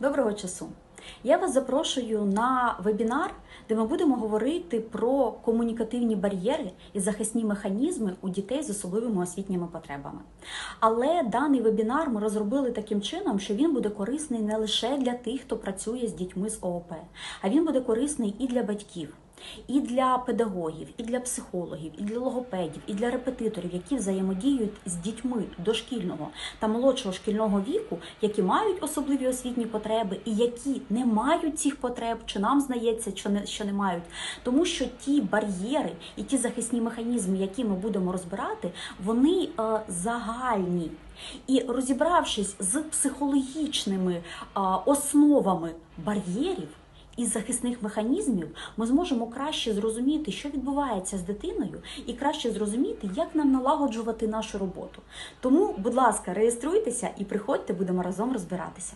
Доброго часу! Я вас запрошую на вебінар, де ми будемо говорити про комунікативні бар'єри і захисні механізми у дітей з особливими освітніми потребами. Але даний вебінар ми розробили таким чином, що він буде корисний не лише для тих, хто працює з дітьми з ООП, а він буде корисний і для батьків. І для педагогів, і для психологів, і для логопедів, і для репетиторів, які взаємодіють з дітьми дошкільного та молодшого шкільного віку, які мають особливі освітні потреби, і які не мають цих потреб, чи нам здається, що не що не мають, тому що ті бар'єри і ті захисні механізми, які ми будемо розбирати, вони е, загальні. І розібравшись з психологічними е, основами бар'єрів із захисних механізмів ми зможемо краще зрозуміти, що відбувається з дитиною, і краще зрозуміти, як нам налагоджувати нашу роботу. Тому, будь ласка, реєструйтеся і приходьте, будемо разом розбиратися.